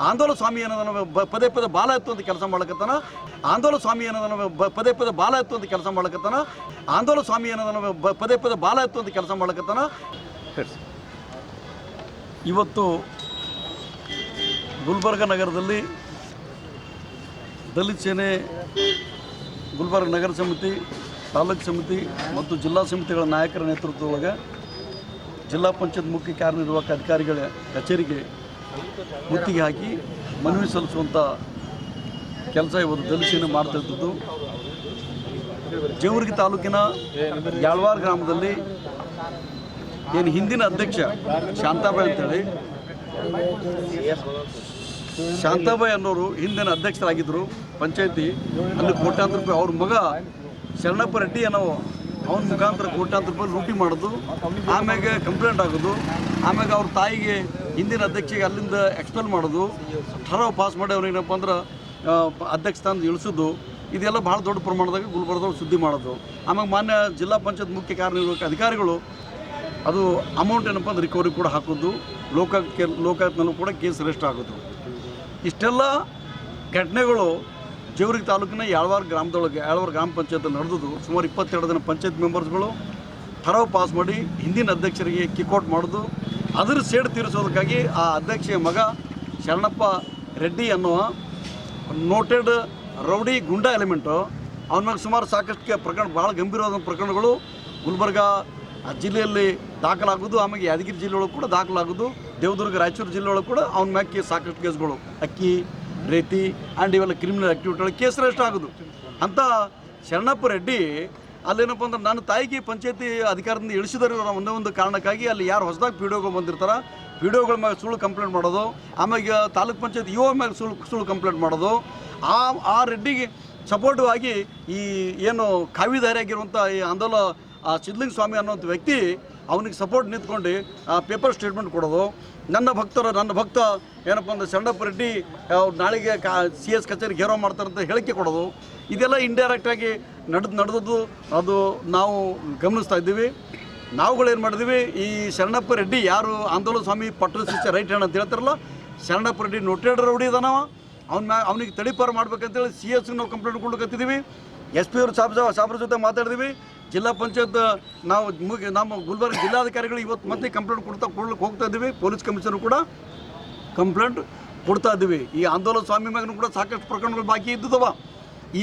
ಆಂದೋಲ ಸ್ವಾಮಿ ಅನ್ನೋದನ್ನು ಬ- ಪದೇ ಪದೇ ಬಾಲ ಎತ್ತುವಂತ ಕೆಲಸ ಮಾಡಕತ್ತಾನ ಆಂದೋಲ ಸ್ವಾಮಿ ಅನ್ನೋದನ್ನು ಬ- ಪದೇ ಪದೇ ಬಾಲ ಎತ್ತುವಂತ ಕೆಲಸ ಮಾಡಕತ್ತಾನ ಆಂದೋಲ ಸ್ವಾಮಿ ಅನ್ನೋದನ್ನು ಬ- ಪದೇ ಪದೇ ಬಾಲ ಎತ್ತುವಂತ ಕೆಲಸ ಮಾಡಕತ್ತಾನ ಇವತ್ತು ಗುಲ್ಬರ್ಗ ನಗರದಲ್ಲಿ ದಲಿತ ಸೇನೆ, ಗುಲ್ಬರ್ಗ ನಗರ ಸಮಿತಿ, ತಾಲೂಕು ಸಮಿತಿ ಮತ್ತು ಜಿಲ್ಲಾ ಸಮಿತಿಗಳ ನಾಯಕರ ನೇತೃತ್ವದೊಳಗೆ ಜಿಲ್ಲಾ ಪಂಚಾಯತ್ ಮುಖ್ಯ ಕಾರ್ಯನಿರ್ವಾಹಕ ಅಧಿಕಾರಿಗಳ ಕಚೇರಿಗೆ ಮುತ್ತಿಗೆ ಹಾಕಿ ಮನವಿ ಸಲ್ಲಿಸುವಂಥ ಕೆಲಸ ಇವತ್ತು ದಲಸಿನ ಸೇನೆ ಮಾಡ್ತಾ ಜೇವರ್ಗಿ ತಾಲೂಕಿನ ಯಾಳ್ವಾರ್ ಗ್ರಾಮದಲ್ಲಿ ಏನು ಹಿಂದಿನ ಅಧ್ಯಕ್ಷ ಶಾಂತಾಬಾಯಿ ಅಂತೇಳಿ, ಶಾಂತಾಬಾಯಿ ಅನ್ನೋರು ಹಿಂದಿನ ಅಧ್ಯಕ್ಷರಾಗಿದ್ದರು ಪಂಚಾಯತಿ. ಅಲ್ಲಿ ಕೋಟ್ಯಾಂತರ ರೂಪಾಯಿ ಅವ್ರ ಮಗ ಶರಣಪ್ಪ ರೆಡ್ಡಿ ಅನ್ನೋ ಅವನ ಮುಖಾಂತರ ಕೋಟ್ಯಾಂತರ ರೂಪಾಯಿ ಲೂಟಿ ಮಾಡೋದು ಆಮ್ಯಾಗೆ ಕಂಪ್ಲೇಂಟ್ ಆಗೋದು ಆಮ್ಯಾಗ ಅವ್ರ ತಾಯಿಗೆ ಹಿಂದಿನ ಅಧ್ಯಕ್ಷಿಗೆ ಅಲ್ಲಿಂದ ಎಕ್ಸ್ಪೆಲ್ ಮಾಡೋದು ಠರಾವ್ ಪಾಸ್ ಮಾಡಿ ಅವ್ರೇನಪ್ಪ ಅಂದ್ರೆ ಅಧ್ಯಕ್ಷ ಸ್ಥಾನ ಇಳಿಸೋದು, ಇದೆಲ್ಲ ಭಾಳ ದೊಡ್ಡ ಪ್ರಮಾಣದಾಗ ಗುಲ್ಬರ್ಗದವ್ರು ಸುದ್ದಿ ಮಾಡೋದು. ಆಮೇಲೆ ಮಾನ್ಯ ಜಿಲ್ಲಾ ಪಂಚಾಯತ್ ಮುಖ್ಯ ಕಾರ್ಯನಿರ್ವಾಹಕ ಅಧಿಕಾರಿಗಳು, ಅದು ಅಮೌಂಟ್ ಏನಪ್ಪ ಅಂದ್ರೆ ರಿಕವರಿ ಕೂಡ ಹಾಕೋದು, ಲೋಕ ಲೋಕಾಯುಕ್ತನಲ್ಲೂ ಕೂಡ ಕೇಸ್ ರೆಸ್ಟ್ ಆಗೋದು. ಇಷ್ಟೆಲ್ಲ ಘಟನೆಗಳು ಜೇವರ್ಗಿ ತಾಲೂಕಿನ ಯಾಳ್ವಾರ ಗ್ರಾಮದೊಳಗೆ, ಯಾಳ್ವಾರ ಗ್ರಾಮ ಪಂಚಾಯತ್ ನಡೆದು ಸುಮಾರು ಇಪ್ಪತ್ತೆರಡು ಜನ ಪಂಚಾಯತ್ ಮೆಂಬರ್ಸ್ಗಳು ಠರಾವ್ ಪಾಸ್ ಮಾಡಿ ಹಿಂದಿನ ಅಧ್ಯಕ್ಷರಿಗೆ ಕಿಕ್ಔಟ್ ಮಾಡೋದು. ಅದರ ಸೇಡು ತೀರಿಸೋದಕ್ಕಾಗಿ ಆ ಅಧ್ಯಕ್ಷೆಯ ಮಗ ಶರಣಪ್ಪ ರೆಡ್ಡಿ ಅನ್ನುವ ನೋಟೆಡ್ ರೌಡಿ ಗುಂಡಾ ಎಲಿಮೆಂಟು. ಅವನ ಮ್ಯಾಗ ಸುಮಾರು ಸಾಕಷ್ಟು ಪ್ರಕರಣ ಭಾಳ ಗಂಭೀರವಾದ ಪ್ರಕರಣಗಳು ಗುಲ್ಬರ್ಗ ಜಿಲ್ಲೆಯಲ್ಲಿ ದಾಖಲಾಗೋದು ಆಮೇಲೆ ಯಾದಗಿರಿ ಜಿಲ್ಲೆಯೊಳಗೆ ಕೂಡ ದಾಖಲಾಗೋದು ದೇವದುರ್ಗ, ರಾಯಚೂರು ಜಿಲ್ಲೆ ಒಳಗೆ ಕೂಡ ಅವನ ಮ್ಯಾಗ ಸಾಕಷ್ಟು ಕೇಸ್ಗಳು. ಅಕ್ಕಿ, ರೇತಿ ಆ್ಯಂಡ್ ಇವೆಲ್ಲ ಕ್ರಿಮಿನಲ್ ಆ್ಯಕ್ಟಿವಿಟಿ ಒಳಗೆ ಕೇಸ್ ರೆಸ್ಟ್ ಆಗೋದು ಅಂತ ಶರಣಪ್ಪ ರೆಡ್ಡಿ ಅಲ್ಲೇನಪ್ಪ ಅಂದ್ರೆ ನನ್ನ ತಾಯಿಗೆ ಪಂಚಾಯತಿ ಅಧಿಕಾರದಿಂದ ಇಳಿಸಿದಾರೆ ಒಂದೇ ಒಂದು ಕಾರಣಕ್ಕಾಗಿ ಅಲ್ಲಿ ಯಾರು ಹೊಸದಾಗಿ ಪಿ ಡಿ ಒಗಳು ಬಂದಿರ್ತಾರ ಪಿ ಡಿ ಮೇಲೆ ಸುಳ್ಳು ಕಂಪ್ಲೇಂಟ್ ಮಾಡೋದು ಆಮೇಲೆ ತಾಲೂಕ್ ಪಂಚಾಯತ್ ಇಒ ಮೇಲೆ ಸುಳ್ಳು ಸುಳ್ಳು ಕಂಪ್ಲೇಂಟ್ ಮಾಡೋದು. ಆ ಆ ರೆಡ್ಡಿಗೆ ಸಪೋರ್ಟಿವ್ ಆಗಿ ಈ ಏನು ಕಾವಿದಾರಿಯಾಗಿರುವಂಥ ಈ ಆಂದೋಲ ಸಿದ್ಲಿಂಗ ಸ್ವಾಮಿ ಅನ್ನೋಂಥ ವ್ಯಕ್ತಿ ಅವನಿಗೆ ಸಪೋರ್ಟ್ ನಿಂತ್ಕೊಂಡು, ಆ ಪೇಪರ್ ಸ್ಟೇಟ್ಮೆಂಟ್ ಕೊಡೋದು. ನನ್ನ ಭಕ್ತರು, ನನ್ನ ಭಕ್ತ ಏನಪ್ಪ ಅಂದ್ರೆ ಶರಣಪ್ಪ ರೆಡ್ಡಿ, ಅವ್ರು ನಾಳೆಗೆ ಕಾ, ಸಿ ಎಸ್ ಕಚೇರಿಗೆ ಮಾಡ್ತಾರೆ ಮಾಡ್ತಾರಂತ ಹೇಳಿಕೆ ಕೊಡೋದು. ಇದೆಲ್ಲ ಇಂಡೈರೆಕ್ಟಾಗಿ ನಡೆದು ನಡೆದದ್ದು, ಅದು ನಾವು ಗಮನಿಸ್ತಾ ಇದ್ದೀವಿ. ನಾವುಗಳು ಏನು ಮಾಡಿದ್ವಿ, ಈ ಶರಣಪ್ಪ ರೆಡ್ಡಿ ಯಾರು ಆಂದೋಲನ ಸ್ವಾಮಿ ಪಟ್ಟಣ ಶಿಷ್ಯ ರೈಟ್ ಹ್ಯಾಂಡ್ ಅಂತ ಹೇಳ್ತಾರಲ್ಲ, ಶರಣಪ್ಪ ರೆಡ್ಡಿ ನೋಟೆಡ್ ರೌಡಿ ಇದಾನವ ಅವ್ನ ಮ್ಯಾ, ಅವನಿಗೆ ತಡಿಪಾರು ಮಾಡ್ಬೇಕಂತೇಳಿ ಸಿ ಎಸ್ ನಾವು ಕಂಪ್ಲೇಂಟ್ ಕೊಡ್ಲಿಕತ್ತಿದ್ದೀವಿ ಎಸ್ ಪಿ ಅವರು ಸಾಬ್, ಸಾಬ್ರ ಜೊತೆ ಮಾತಾಡಿದ್ವಿ. ಜಿಲ್ಲಾ ಪಂಚಾಯತ್, ನಾವು ಮುಗಿ, ನಮ್ಮ ಗುಲ್ಬರ್ಗ ಜಿಲ್ಲಾಧಿಕಾರಿಗಳು ಇವತ್ತು ಮತ್ತೆ ಕಂಪ್ಲೇಂಟ್ ಕೊಡ್ತಾ ಕೊಡ್ಲಿಕ್ಕೆ ಹೋಗ್ತಾ ಇದ್ದೀವಿ. ಪೊಲೀಸ್ ಕಮಿಷನರ್ ಕೂಡ ಕಂಪ್ಲೇಂಟ್ ಕೊಡ್ತಾ ಇದ್ದೀವಿ. ಈ ಆಂದೋಲನ ಸ್ವಾಮಿ ಮ್ಯಾಗೂ ಕೂಡ ಸಾಕಷ್ಟು ಪ್ರಕರಣಗಳು ಬಾಕಿ ಇದ್ದದವ. ಈ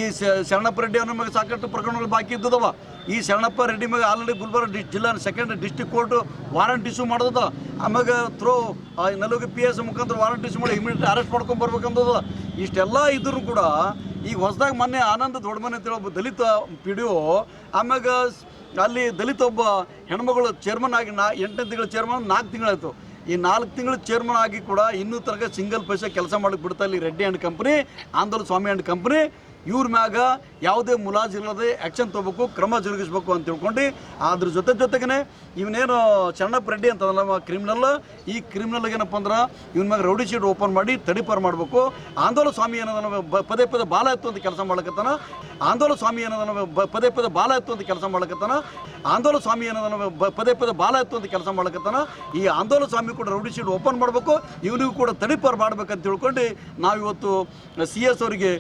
ಶರಣಪ್ಪ ರೆಡ್ಡಿ ಅನ್ನೋ ಮ್ಯಾಗ ಸಾಕಷ್ಟು ಪ್ರಕರಣಗಳು ಬಾಕಿ ಇದ್ದದವ. ಈ ಶರಣಪ್ಪ ರೆಡ್ಡಿ ಮ್ಯಾಗ ಆಲ್ರೆಡಿ ಗುಲ್ಬರ್ಗ ಡಿ ಜಿಲ್ಲಾ second district court warrant issue ಮಾಡೋದ ಆಮ್ಯಾಗ ಥ್ರೋ ನಲುಗಿ ಪಿ ಎಸ್ ಮುಖಾಂತರ ವಾರಂಟ್ ಇಶ್ಯೂ ಮಾಡಿ ಇಮಿಡಿಯೇಟ್ ಅರೆಸ್ಟ್ ಮಾಡ್ಕೊಂಡು ಬರ್ಬೇಕಂದದ. ಇಷ್ಟೆಲ್ಲ ಇದ್ರೂ ಕೂಡ ಈಗ ಹೊಸದಾಗಿ ಮೊನ್ನೆ ಆನಂದ ದೊಡ್ಡಮನೆ ಅಂತೇಳಿ ಒಬ್ಬ ದಲಿತ ಪಿ ಡಿ ಒ ಆಮ್ಯಾಗ ಅಲ್ಲಿ ದಲಿತ ಒಬ್ಬ ಹೆಣ್ಮಗಳು ಚೇರ್ಮನ್ ಆಗಿ ನಾ ಎಂಟನೇ ತಿಂಗಳ ಚೇರ್ಮನ್ ನಾಲ್ಕು ತಿಂಗಳಾಯ್ತು. ಈ ನಾಲ್ಕು ತಿಂಗಳು ಚೇರ್ಮನ್ ಆಗಿ ಕೂಡ ಇನ್ನೂ ತನಕ ಸಿಂಗಲ್ ಪೈಸೆ ಕೆಲಸ ಮಾಡಕ್ಕೆ ಬಿಡ್ತಾ ಇಲ್ಲಿ Reddy and company Andola Swami and company ಇವ್ರ ಮ್ಯಾಗ ಯಾವುದೇ ಮುಲಾಜಿಲ್ಲದೆ ಆ್ಯಕ್ಷನ್ ತೊಗೋಬೇಕು, ಕ್ರಮ ಜರುಗಿಸ್ಬೇಕು ಅಂತ ತಿಳ್ಕೊಂಡು, ಅದ್ರ ಜೊತೆ ಜೊತೆಗೇ ಇವನೇನು ಚೆನ್ನಪ್ಪ ರೆಡ್ಡಿ ನಮ್ಮ ಕ್ರಿಮಿನಲ್ ಈ ಕ್ರಿಮಿನಲ್ ಏನಪ್ಪ ಅಂದ್ರೆ ಇವನ ಮ್ಯಾಗ ರೌಡಿ ಶೀಟ್ ಓಪನ್ ಮಾಡಿ ತಡಿಪಾರು ಮಾಡಬೇಕು. ಆಂದೋಲ ಸ್ವಾಮಿ ಬ- ಪದೇ ಪದೇ ಬಾಲ ಎತ್ತುವಂತ ಕೆಲಸ ಮಾಡಕತ್ತಾನ ಆಂದೋಲ ಸ್ವಾಮಿ ಬ- ಪದೇ ಪದೇ ಬಾಲ ಎತ್ತುವಂತ ಕೆಲಸ ಮಾಡಕತ್ತಾನ ಆಂದೋಲ ಸ್ವಾಮಿ ಬ- ಪದೇ ಪದೇ ಬಾಲ ಎತ್ತುವಂತ ಕೆಲಸ ಮಾಡಕತ್ತಾನ ಈ ಆಂದೋಲ ಸ್ವಾಮಿ ಕೂಡ ರೌಡಿ ಶೀಟ್ ಓಪನ್ ಮಾಡಬೇಕು. ಇವನಿಗೂ ಕೂಡ ತಡಿಪಾರು ಮಾಡ್ಬೇಕಂತ ತಿಳ್ಕೊಂಡು ನಾವಿವತ್ತು ಸಿ ಎಸ್ ಅವರಿಗೆ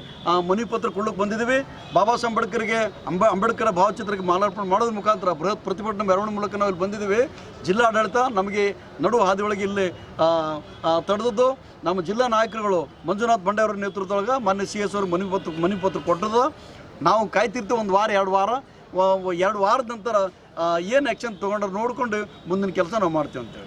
ಮನವಿ ಪತ್ರ ಕೊಡ್ಲಿಕ್ಕೆ ಬಂದಿದ್ದೀವಿ. ಬಾಬಾ ಸಾಹೇಬ್ ಅಂಬೇಡ್ಕರ್ಗೆ ಅಂಬ, ಅಂಬೇಡ್ಕರ್ ಭಾವಚಿತ್ರಕ್ಕೆ ಮಾಲಾರ್ಪಣೆ ಮಾಡೋದ್ರ ಮುಖಾಂತರ ಬೃಹತ್ ಪ್ರತಿಭಟನೆ ಮೆರವಣಿಗೆ ಮೂಲಕ ನಾವು ಇಲ್ಲಿ ಬಂದಿದ್ದೀವಿ. ಜಿಲ್ಲಾಡಳಿತ ನಮಗೆ ನಡು ಹಾದಿಯೊಳಗೆ ಇಲ್ಲಿ ತಡೆದದ್ದು. ನಮ್ಮ ಜಿಲ್ಲಾ ನಾಯಕರುಗಳು ಮಂಜುನಾಥ್ ಬಂಡೆ ಅವರ ನೇತೃತ್ವದೊಳಗೆ ಮೊನ್ನೆ ಸಿ ಎಸ್ ಅವರು ಮನವಿ ಪತ್ರ ಮನವಿ ಪತ್ರ ಕೊಟ್ಟದ ನಾವು ಕಾಯ್ತಿರ್ತೀವಿ ಒಂದು ವಾರ, ಎರಡು ವಾರ. ಎರಡು ವಾರದ ನಂತರ ಏನು ಆ್ಯಕ್ಷನ್ ತೊಗೊಂಡ್ರೆ ನೋಡಿಕೊಂಡು ಮುಂದಿನ ಕೆಲಸ ನಾವು ಮಾಡ್ತೀವಿ ಅಂತೇಳಿ